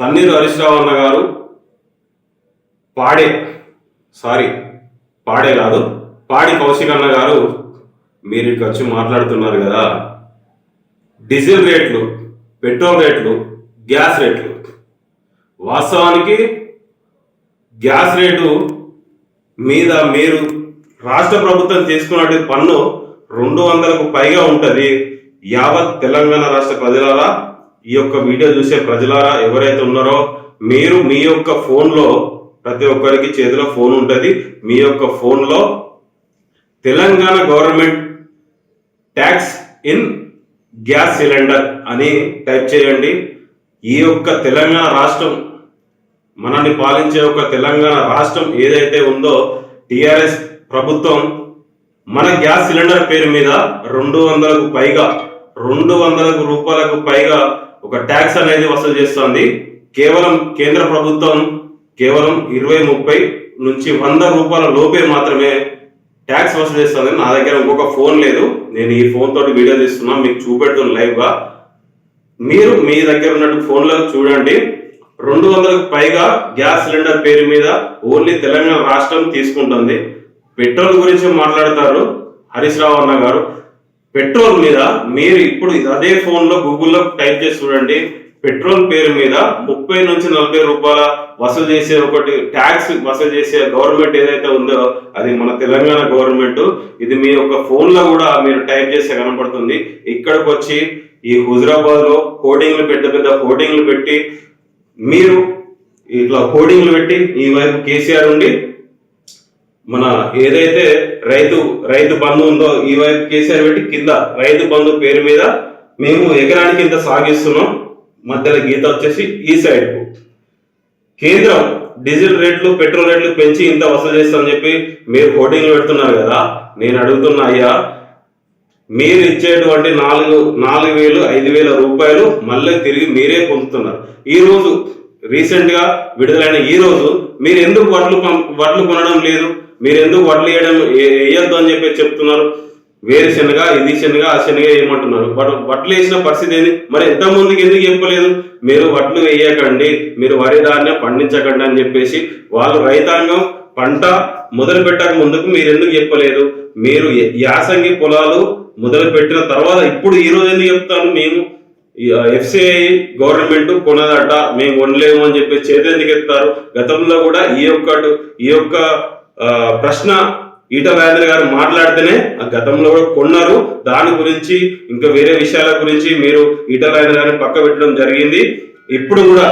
తన్నీరు హరీశ్రావు అన్న గారు పాడే సారీ పాడే కాదు పాడి కౌశిక్ అన్న గారు మీరు ఇక్కడికి వచ్చి మాట్లాడుతున్నారు కదా. డీజిల్ రేట్లు పెట్రోల్ రేట్లు గ్యాస్ రేట్లు. వాస్తవానికి గ్యాస్ రేటు మీద మీరు రాష్ట్ర ప్రభుత్వం తీసుకున్నటువంటి పన్ను రెండు వందలకు పైగా ఉంటుంది. యావత్ తెలంగాణ రాష్ట్ర ప్రజలారా ఈ యొక్క వీడియో చూసే ప్రజలారా ఎవరైతే ఉన్నారో మీరు మీ యొక్క ఫోన్లో ప్రతి ఒక్కరికి చేతిలో ఫోన్ ఉంటుంది. మీ యొక్క ఫోన్లో Telangana government tax in gas cylinder అని టైప్ చేయండి. ఈ యొక్క తెలంగాణ రాష్ట్రం మనల్ని పాలించే ఒక తెలంగాణ రాష్ట్రం ఏదైతే ఉందో టిఆర్ఎస్ ప్రభుత్వం మన గ్యాస్ సిలిండర్ పేరు మీద రెండు వందలకు పైగా రెండు వందలకు రూపాయలకు పైగా ఒక ట్యాక్స్ అనేది వసూలు చేస్తుంది. కేవలం కేంద్ర ప్రభుత్వం కేవలం ఇరవై ముప్పై నుంచి వంద రూపాయల లోపే మాత్రమే ట్యాక్స్ వసూలు చేస్తుంది. నా దగ్గర ఇంకొక ఫోన్ లేదు. నేను ఈ ఫోన్ తోటి వీడియో తీస్తున్నా. మీకు చూపెడుతున్న లైవ్గా. మీరు మీ దగ్గర ఉన్నట్టు ఫోన్లో చూడండి. రెండు వందలకు పైగా గ్యాస్ సిలిండర్ పేరు మీద ఓన్లీ తెలంగాణ రాష్ట్రం తీసుకుంటుంది. పెట్రోల్ గురించి మాట్లాడతారు హరీష్ రావు అన్న గారు. పెట్రోల్ మీద మీరు ఇప్పుడు అదే ఫోన్లో గూగుల్లో టైప్ చేసి చూడండి. పెట్రోల్ పేరు మీద ముప్పై నుంచి నలభై రూపాయల వసూలు చేసే ఒకటి ట్యాక్స్ వసూలు చేసే గవర్నమెంట్ ఏదైతే ఉందో అది మన తెలంగాణ గవర్నమెంట్. ఇది మీ యొక్క ఫోన్లో కూడా మీరు టైప్ చేస్తే కనపడుతుంది. ఇక్కడికి వచ్చి ఈ హుజరాబాద్లో హోర్డింగ్లు పెద్ద పెద్ద హోర్డింగ్లు పెట్టి మీరు ఇట్లా హోర్డింగ్లు పెట్టి ఈ వైపు కేసీఆర్ ఉండి మన ఏదైతే రైతు రైతు బంధు ఉందో ఈ వైపు కేసీఆర్ పెట్టి కింద రైతు బంధు పేరు మీద మేము ఎకరానికి ఇంత సాగిస్తున్నాం? మధ్యలో గీత వచ్చేసి ఈ సైడ్కు కేంద్రం డీజిల్ రేట్లు పెట్రోల్ రేట్లు పెంచి ఇంత వసూలు చేస్తామని చెప్పి మీరు హోర్డింగ్లు పెడుతున్నారు కదా నేను అడుగుతున్నా అయ్యా మీరు ఇచ్చేటువంటి నాలుగు నాలుగు వేలు ఐదు వేల రూపాయలు మళ్ళీ తిరిగి మీరే పొందుతున్నారు. ఈ రీసెంట్గా విడుదలైన ఈ రోజు మీరు ఎందుకు వడ్లు వడ్లు కొనడం లేదు? మీరు ఎందుకు వడ్లు వేయడం ఏ- వేయొద్దు అని చెప్పి చెప్తున్నారు. వేరు శనగ ఇది శనగ ఆ శనగ ఏమంటున్నారు బట్ వడ్లు వేసిన పరిస్థితి ఏంది? మరి ఎంత ఎందుకు చెప్పలేదు? మీరు వడ్లు వేయకండి మీరు వరి ధాన్యం పండించకండి అని చెప్పేసి వాళ్ళు రైతాంగం పంట మొదలు పెట్టక ముందుకు మీరు ఎందుకు చెప్పలేదు? మీరు యాసంగి పొలాలు మొదలు పెట్టిన తర్వాత ఇప్పుడు ఈ రోజు ఎందుకు చెప్తాను మేము? ఎఫ్సిఐ గవర్నమెంట్ కొనదట మేము కొనలేము అని చెప్పి చేతి ఎత్తారు గతంలో కూడా ఈ యొక్క ఈ యొక్క ప్రశ్న ఈట రాజేంద్ర గారు మాట్లాడితేనే ఆ గతంలో కూడా కొన్నారు. దాని గురించి ఇంకా వేరే విషయాల గురించి మీరు ఈట రాజేంద్ర గారిని పక్క పెట్టడం జరిగింది. ఇప్పుడు కూడా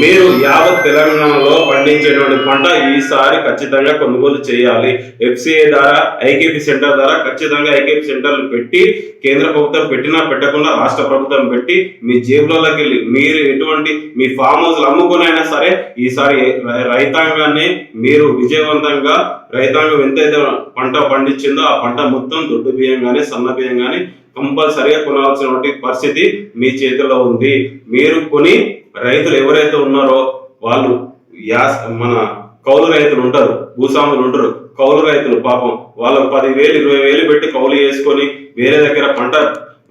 మీరు యావత్ తెలంగాణలో పండించేటువంటి పంట ఈసారి ఖచ్చితంగా కొనుగోలు చేయాలి. ఎఫ్సిఐ ద్వారా ఐకేపీ సెంటర్ ద్వారా ఖచ్చితంగా ఐకేపీ సెంటర్లు పెట్టి కేంద్ర ప్రభుత్వం పెట్టినా పెట్టకుండా రాష్ట్ర ప్రభుత్వం పెట్టి మీ జేబులలోకి వెళ్ళి మీరు ఎటువంటి మీ ఫామ్ హౌస్లు అమ్ముకునైనా సరే ఈసారి రైతాంగాన్ని మీరు విజయవంతంగా రైతాంగం ఎంతైతే పంట పండించిందో ఆ పంట మొత్తం దొడ్డు బియ్యం కానీ సన్న బియ్యం కానీ కంపల్సరిగా కొనాల్సినటువంటి పరిస్థితి మీ చేతిలో ఉంది. మీరు కొని రైతులు ఎవరైతే ఉన్నారో వాళ్ళు యాస్ మన కౌలు రైతులు ఉంటారు భూస్వాములు ఉంటారు. కౌలు రైతులు పాపం వాళ్ళకు పదివేలు ఇరవై వేలు పెట్టి కౌలు వేసుకొని వేరే దగ్గర పంట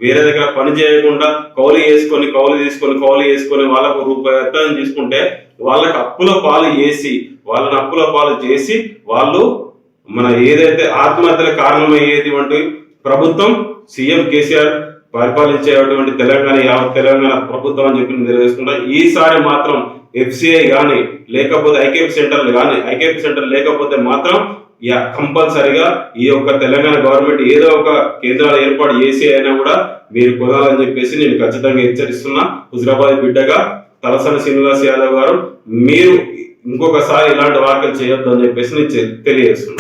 వేరే దగ్గర పని చేయకుండా కౌలు వేసుకొని కౌలు తీసుకొని కౌలు వేసుకొని వాళ్ళకు రూపాయి ఎత్తని తీసుకుంటే వాళ్ళకి అప్పుల పాలు చేసి వాళ్ళని అప్పుల పాలు చేసి వాళ్ళు మన ఏదైతే ఆత్మహత్యల కారణమయ్యేటువంటి ప్రభుత్వం సీఎం కేసీఆర్ పరిపాలించేటువంటి తెలంగాణ యావత్ తెలంగాణ ప్రభుత్వం అని చెప్పి నేను తెలియజేసుకుంటా ఈసారి మాత్రం ఎఫ్సిఐ కానీ లేకపోతే ఐకేపీ సెంటర్లు కానీ ఐకేపీ సెంటర్ లేకపోతే మాత్రం యా కంపల్సరిగా ఈ యొక్క తెలంగాణ గవర్నమెంట్ ఏదో ఒక కేంద్రాలు ఏర్పాటు చేసి అయినా కూడా మీరు కొనాలని చెప్పేసి నేను ఖచ్చితంగా హెచ్చరిస్తున్నా. హుజరాబాద్ బిడ్డగా తలసాని శ్రీనివాస్ యాదవ్ గారు మీరు ఇంకొకసారి ఇలాంటి వార్తలు చేయొద్దు అని చెప్పేసి నేను తెలియజేస్తున్నా.